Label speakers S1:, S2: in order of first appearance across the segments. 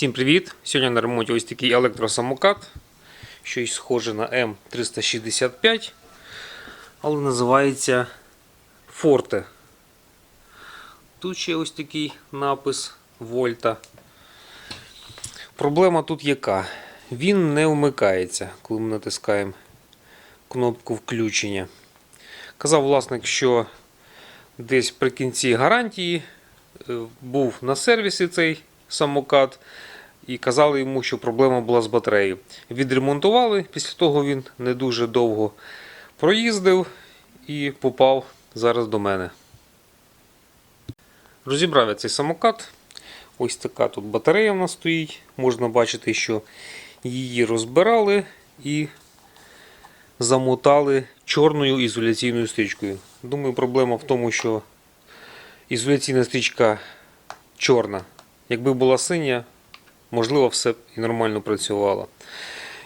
S1: Всім привіт! Сьогодні на ремонті ось такий електросамокат. Щось схоже на М365, але називається Forte. Тут ще ось такий напис Вольта. Проблема тут яка? Він не вмикається, коли ми натискаємо кнопку включення. Казав власник, що десь при кінці гарантії е, був на сервісі цей самокат і казали йому, що проблема була з батареєю. Відремонтували, після того він не дуже довго проїздив і попав зараз до мене. Розібрав я цей самокат. Ось така тут батарея в нас стоїть. Можна бачити, що її розбирали і замотали чорною ізоляційною стрічкою. Думаю, проблема в тому, що ізоляційна стрічка чорна. Якби була синя, можливо, все і нормально працювало.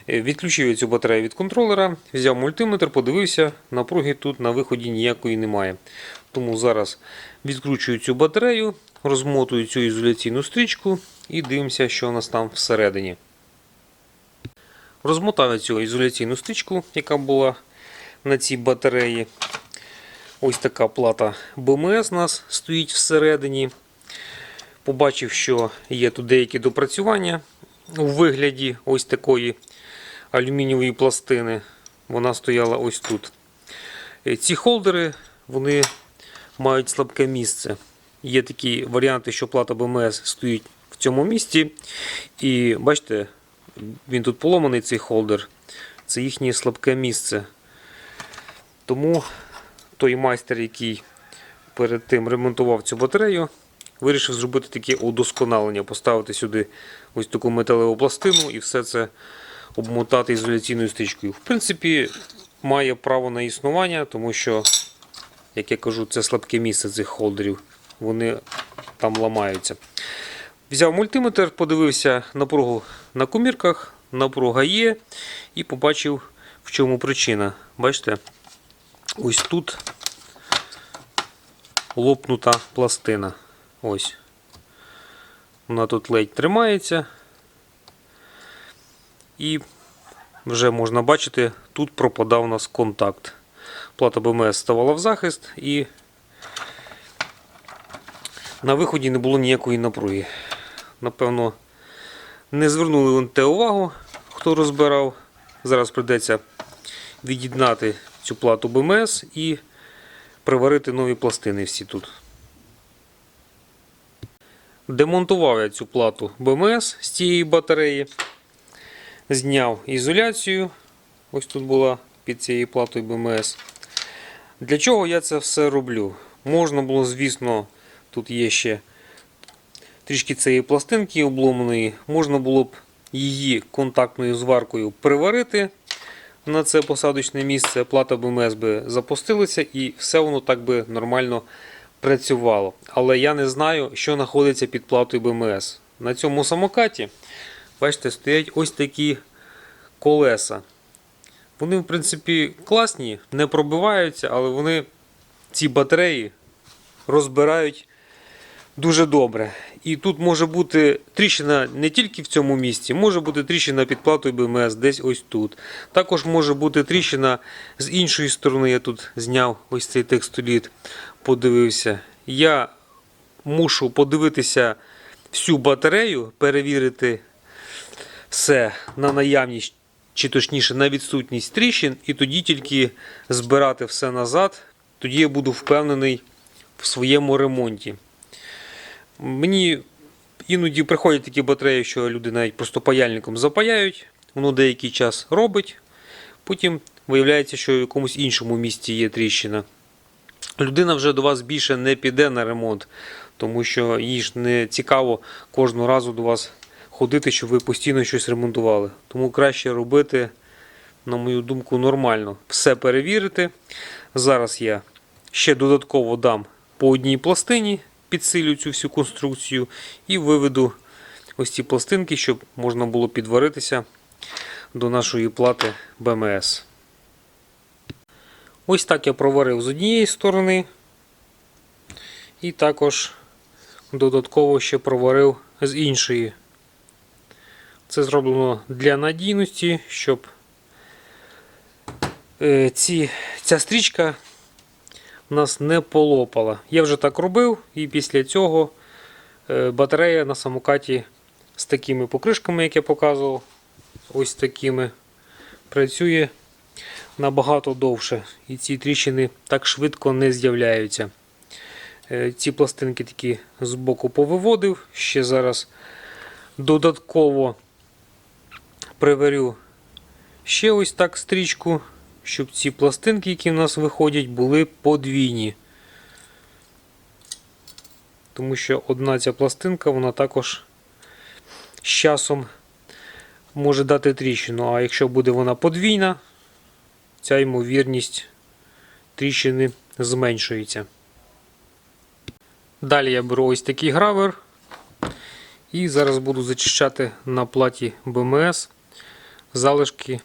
S1: Е, Відключив цю батарею від контролера, взяв мультиметр, подивився, напруги тут на виході ніякої немає. Тому зараз відкручую цю батарею, розмотую цю ізоляційну стрічку і дивимося, що у нас там всередині. Розмотав я цю ізоляційну стрічку, яка була на цій батареї. Ось така плата БМС у нас стоїть всередині. Побачив, що є тут деякі допрацювання у вигляді ось такої алюмінієвої пластини. Вона стояла ось тут. Е, Ці холдери вони мають слабке місце. Є такі варіанти, що плата БМС стоїть в цьому місці. І бачите, він тут поломаний, цей холдер. Це їхнє слабке місце. Тому той майстер, який перед тим ремонтував цю батарею, вирішив зробити таке удосконалення, поставити сюди ось таку металеву пластину і все це обмотати ізоляційною стрічкою. В принципі, має право на існування, тому що, як я кажу, це слабке місце цих холдерів. Вони там ламаються. Взяв мультиметр, подивився напругу на комірках, напруга є, і побачив, в чому причина. Бачите, ось тут лопнута пластина. Ось. Вона тут ледь тримається. І вже можна бачити, тут пропадав у нас контакт. Плата БМС ставала в захист і на виході не було ніякої напруги. Напевно, не звернули на те увагу, хто розбирав. Зараз прийдеться від'єднати цю плату БМС і приварити нові пластини всі тут. Демонтував я цю плату БМС з цієї батареї. Зняв ізоляцію. Ось тут була під цією платою БМС. Для чого я це все роблю? Можна було, звісно, тут є ще трішки цієї пластинки обломаної. Можна було б її контактною зваркою приварити на це посадочне місце. Плата БМС би запустилася і все воно так би нормально працювало. Але я не знаю, що знаходиться під платою БМС. На цьому самокаті, бачите, стоять ось такі колеса. Вони, в принципі, класні, не пробиваються, але вони ці батареї розбирають дуже добре. І тут може бути тріщина не тільки в цьому місці, може бути тріщина під платою БМС, десь ось тут. Також може бути тріщина з іншої сторони. Я тут зняв ось цей текстоліт, подивився. Я мушу подивитися всю батарею, перевірити все на наявність, чи точніше на відсутність тріщин, і тоді тільки збирати все назад. Тоді я буду впевнений в своєму ремонті. Мені іноді приходять такі батареї, що люди навіть просто паяльником запаяють, воно деякий час робить, потім виявляється, що в якомусь іншому місці є тріщина. Людина вже до вас більше не піде на ремонт, тому що їй ж не цікаво кожного разу до вас ходити, щоб ви постійно щось ремонтували. Тому краще робити, на мою думку, нормально. Все перевірити. Зараз я ще додатково дам по одній пластині, підсилю цю всю конструкцію і виведу ось ці пластинки, щоб можна було підваритися до нашої плати БМС. Ось так я проварив з однієї сторони. І також додатково ще проварив з іншої Це зроблено для надійності, щоб е, ці, ця стрічка нас не полопала. Я вже так робив, і після цього е, батарея на самокаті з такими покришками, як я показував, ось такими, працює набагато довше. І ці тріщини так швидко не з'являються. Е, Ці пластинки такі з боку повиводив. Ще зараз додатково приварю ще ось так стрічку, щоб ці пластинки, які в нас виходять, були подвійні. Тому що одна ця пластинка, вона також з часом може дати тріщину. А якщо буде вона подвійна, ця ймовірність тріщини зменшується. Далі я беру ось такий гравер і зараз буду зачищати на платі БМС залишки,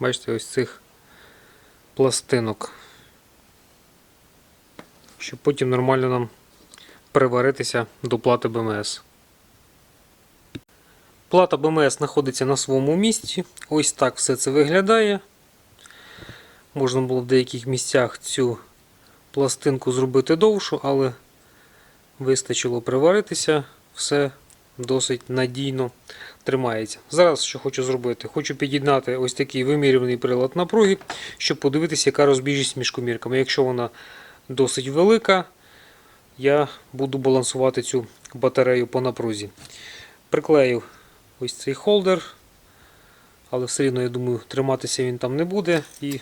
S1: бачите, ось цих пластинок, щоб потім нормально нам приваритися до плати БМС. Плата БМС знаходиться на своєму місці. Ось так все це виглядає. Можна було в деяких місцях цю пластинку зробити довшу, але вистачило приваритися, все досить надійно тримається. Зараз що хочу зробити? Хочу під'єднати ось такий вимірюваний прилад напруги, щоб подивитися, яка розбіжність між комірками. Якщо вона досить велика, я буду балансувати цю батарею по напрузі. Приклеїв ось цей холдер, але все рівно, я думаю, триматися він там не буде. І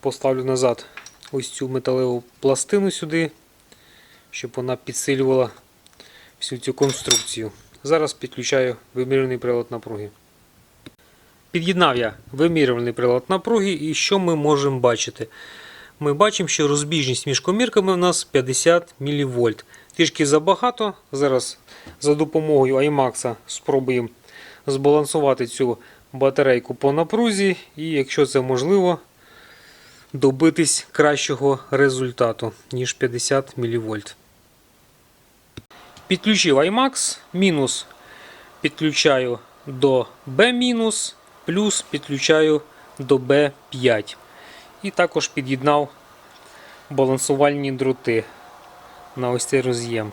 S1: поставлю назад ось цю металеву пластину сюди, щоб вона підсилювала всю цю конструкцію. Зараз підключаю вимірюваний прилад напруги. Під'єднав я вимірюваний прилад напруги і що ми можемо бачити? Ми бачимо, що розбіжність між комірками в нас 50 мВ. Трішки забагато. Зараз за допомогою IMAX спробуємо збалансувати цю батарейку по напрузі, і якщо це можливо, добитись кращого результату, ніж 50 мВ. Підключив IMAX, мінус підключаю до B-, плюс підключаю до B5. І також під'єднав балансувальні дроти на ось цей роз'єм.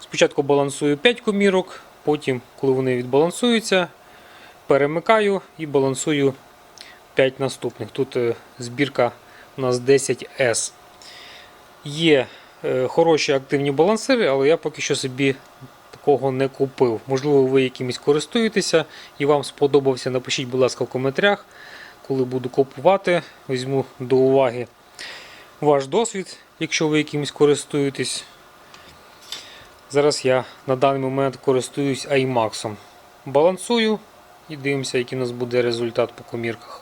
S1: Спочатку балансую 5 комірок, потім, коли вони відбалансуються, перемикаю і балансую 5 наступних. Тут е, збірка у нас 10S. Є хороші активні балансири, але я поки що собі такого не купив. Можливо, ви якимось користуєтеся і вам сподобався. Напишіть, будь ласка, в коментарях, коли буду купувати, візьму до уваги ваш досвід, якщо ви якимось користуєтесь. Зараз я на даний момент користуюсь iMax. Балансую і дивимося, який у нас буде результат по комірках.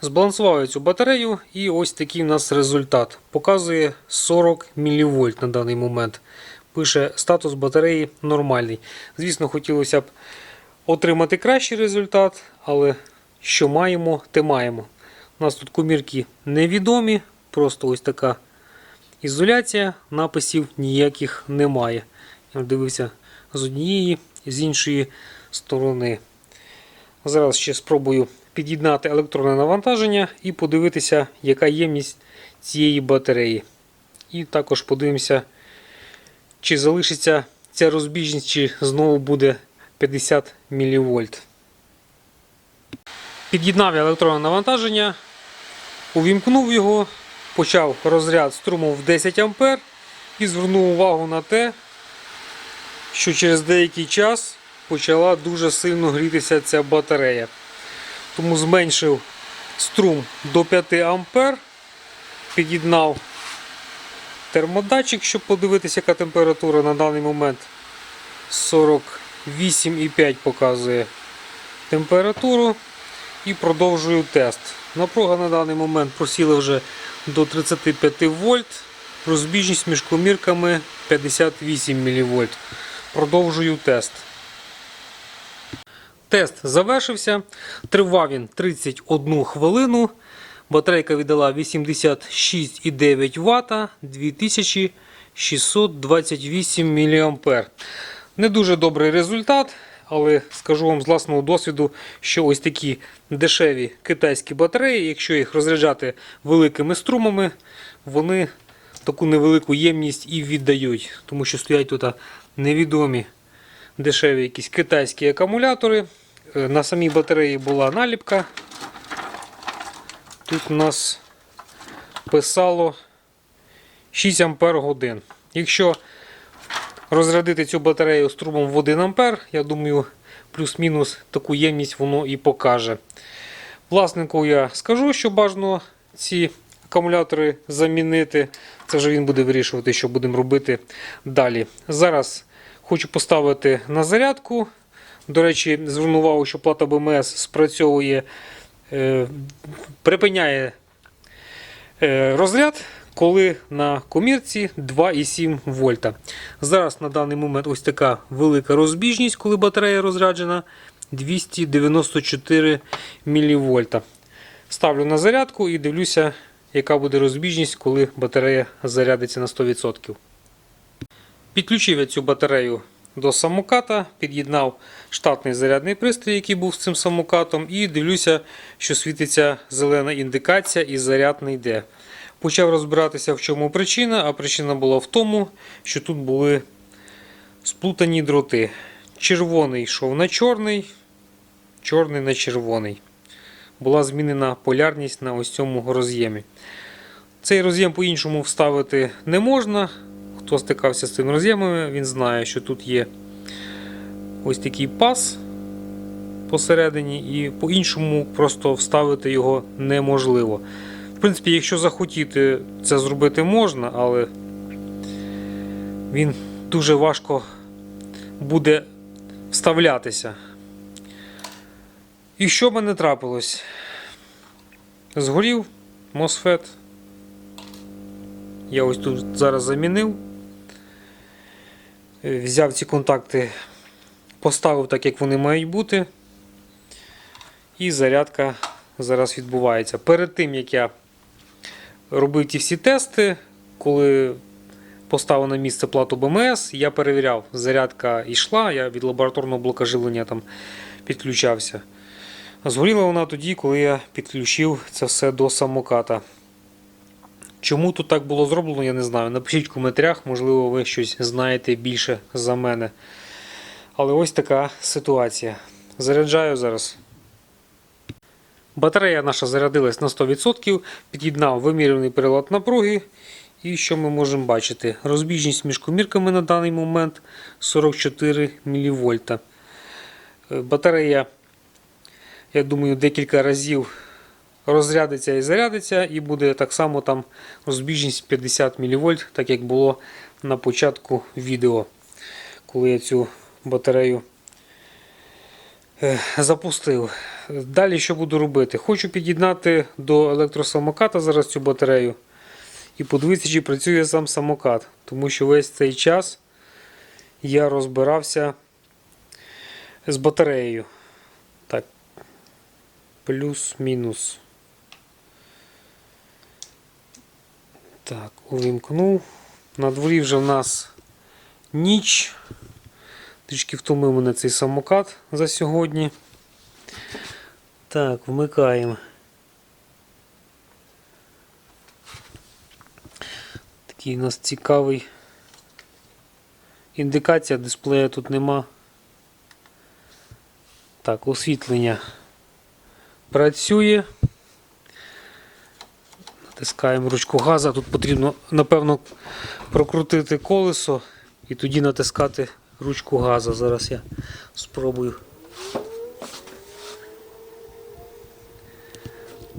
S1: Збалансував цю батарею і ось такий у нас результат. Показує 40 мВ на даний момент. Пише статус батареї нормальний. Звісно, хотілося б отримати кращий результат, але що маємо, те маємо. У нас тут комірки невідомі, просто ось така ізоляція, написів ніяких немає. Я дивився з однієї з іншої сторони. Зараз ще спробую під'єднати електронне навантаження і подивитися, яка ємність цієї батареї. І також подивимося, чи залишиться ця розбіжність, чи знову буде 50 мВ. Під'єднав я електронне навантаження, увімкнув його, почав розряд струму в 10 А і звернув увагу на те, що через деякий час почала дуже сильно грітися ця батарея. Тому зменшив струм до 5 А, під'єднав термодатчик, щоб подивитися, яка температура на даний момент 48,5 показує температуру. І продовжую тест. Напруга на даний момент просіла вже до 35 вольт. Розбіжність між комірками 58 мВ. Продовжую тест. Тест завершився. Тривав він 31 хвилину. Батарейка віддала 86,9 Вт 2628 мА. Не дуже добрий результат, але скажу вам з власного досвіду, що ось такі дешеві китайські батареї, якщо їх розряджати великими струмами, вони таку невелику ємність і віддають, тому що стоять тут невідомі дешеві якісь китайські акумулятори. Е, На самій батареї була наліпка. Тут у нас писало 6 ампер годин. Якщо розрядити цю батарею струмом в 1 ампер, я думаю, плюс-мінус таку ємність воно і покаже. Власнику я скажу, що бажано ці акумулятори замінити. Це вже він буде вирішувати, що будемо робити далі. Зараз хочу поставити на зарядку. До речі, звернув увагу, що плата БМС спрацьовує, е, припиняє е, розряд, коли на комірці 2,7 вольта. Зараз на даний момент ось така велика розбіжність, коли батарея розряджена 294 мВ. Ставлю на зарядку і дивлюся, яка буде розбіжність, коли батарея зарядиться на 100%. Підключив я цю батарею до самоката, під'єднав штатний зарядний пристрій, який був з цим самокатом, і дивлюся, що світиться зелена індикація і заряд не йде. Почав розбиратися, в чому причина, а причина була в тому, що тут були сплутані дроти. Червоний йшов на чорний, чорний на червоний. Була змінена полярність на ось цьому роз'ємі. Цей роз'єм по-іншому вставити не можна. Хто стикався з цими роз'ємами, він знає, що тут є ось такий пас посередині, і по-іншому просто вставити його неможливо. В принципі, якщо захотіти, це зробити можна, але він дуже важко буде вставлятися. І що в мене трапилось? Згорів MOSFET. Я ось тут зараз замінив. Взяв ці контакти, поставив так, як вони мають бути. І зарядка зараз відбувається. Перед тим, як я робив ті всі тести, коли поставив на місце плату БМС, я перевіряв, зарядка йшла, я від лабораторного блока живлення там підключався. Згоріла вона тоді, коли я підключив це все до самоката. Чому тут так було зроблено, я не знаю. Напишіть в коментарях, можливо, ви щось знаєте більше за мене. Але ось така ситуація. Заряджаю зараз. Батарея наша зарядилась на 100%, під'єднав вимірюваний перелад напруги. І що ми можемо бачити? Розбіжність між комірками на даний момент 44 мВ. Е, Батарея, я думаю, декілька разів розрядиться і зарядиться, і буде так само там розбіжність 50 мВ, так як було на початку відео, коли я цю батарею е, запустив. Далі що буду робити? Хочу під'єднати до електросамоката зараз цю батарею і подивитися, чи працює сам самокат. Тому що весь цей час я розбирався з батареєю. Так, плюс-мінус. Так, увімкнув. На дворі вже в нас ніч. Трішки втомив мене цей самокат за сьогодні. Так, вмикаємо. Такий у нас цікавий. Індикація дисплея тут нема. Так, освітлення працює. Натискаємо ручку газа. Тут потрібно, напевно, прокрутити колесо і тоді натискати ручку газа. Зараз я спробую.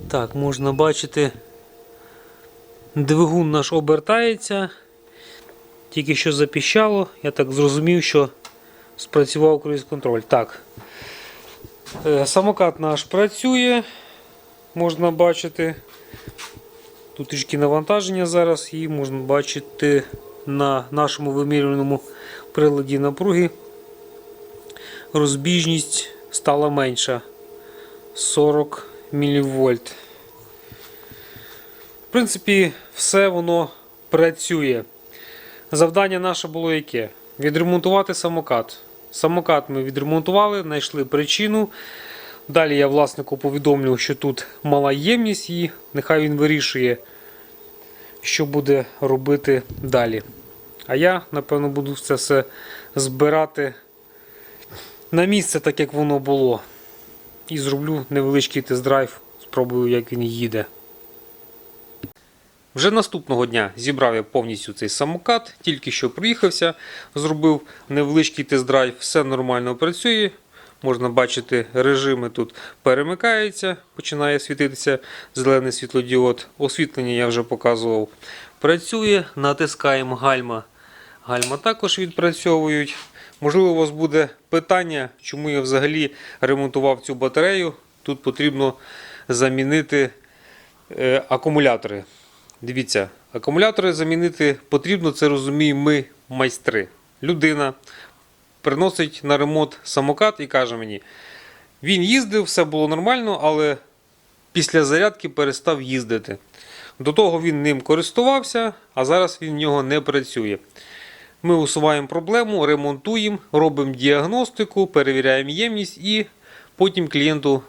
S1: Так, можна бачити, двигун наш обертається. Тільки що запіщало, я так зрозумів, що спрацював круїз контроль. Так. Е, Самокат наш працює, можна бачити. Тут трішки навантаження зараз і можна бачити на нашому вимірюваному приладі напруги. Розбіжність стала менша 40 мВ. В принципі, все воно працює. Завдання наше було яке? відремонтувати самокат. Самокат ми відремонтували, знайшли причину. Далі я власнику повідомлю, що тут мала ємність і нехай він вирішує, що буде робити далі. А я, напевно, буду це все збирати на місце, так як воно було. І зроблю невеличкий тест-драйв, спробую, як він їде. Вже наступного дня зібрав я повністю цей самокат, тільки що приїхався, зробив невеличкий тест-драйв, все нормально працює. Можна бачити, режими тут перемикаються, починає світитися зелений світлодіод. Освітлення я вже показував. Працює, натискаємо гальма. Гальма також відпрацьовують. Можливо, у вас буде питання, чому я взагалі ремонтував цю батарею. Тут потрібно замінити е, акумулятори. Дивіться, акумулятори замінити потрібно, це розуміємо ми, майстри. Людина приносить на ремонт самокат і каже мені: він їздив, все було нормально, але після зарядки перестав їздити. До того він ним користувався, а зараз він в нього не працює. Ми усуваємо проблему, ремонтуємо, робимо діагностику, перевіряємо ємність і потім клієнту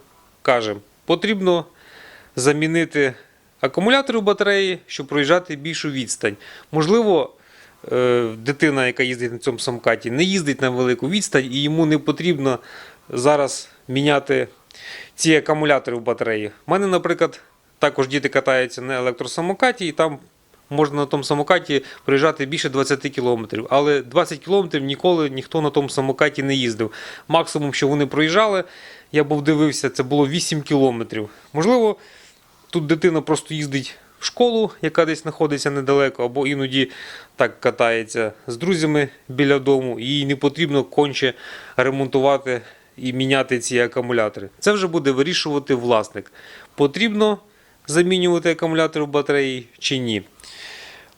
S1: кажемо, потрібно замінити акумулятори в батареї, щоб проїжджати більшу відстань. Можливо, дитина, яка їздить на цьому самокаті, не їздить на велику відстань і йому не потрібно зараз міняти ці акумулятори в батареї. У мене, наприклад, також діти катаються на електросамокаті, і там можна на тому самокаті проїжджати більше 20 км. Але 20 км ніколи ніхто на тому самокаті не їздив. Максимум, що вони проїжджали, я був дивився, це було 8 км. Можливо, тут дитина просто їздить школу, яка десь знаходиться недалеко, або іноді так катається з друзями біля дому, їй не потрібно конче ремонтувати і міняти ці акумулятори. Це вже буде вирішувати власник. Потрібно замінювати акумулятори в батареї чи ні.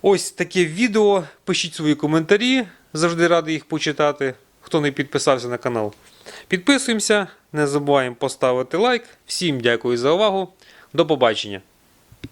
S1: Ось таке відео. Пишіть свої коментарі, завжди радий їх почитати. Хто не підписався на канал. Підписуємося, не забуваємо поставити лайк. Всім дякую за увагу. До побачення.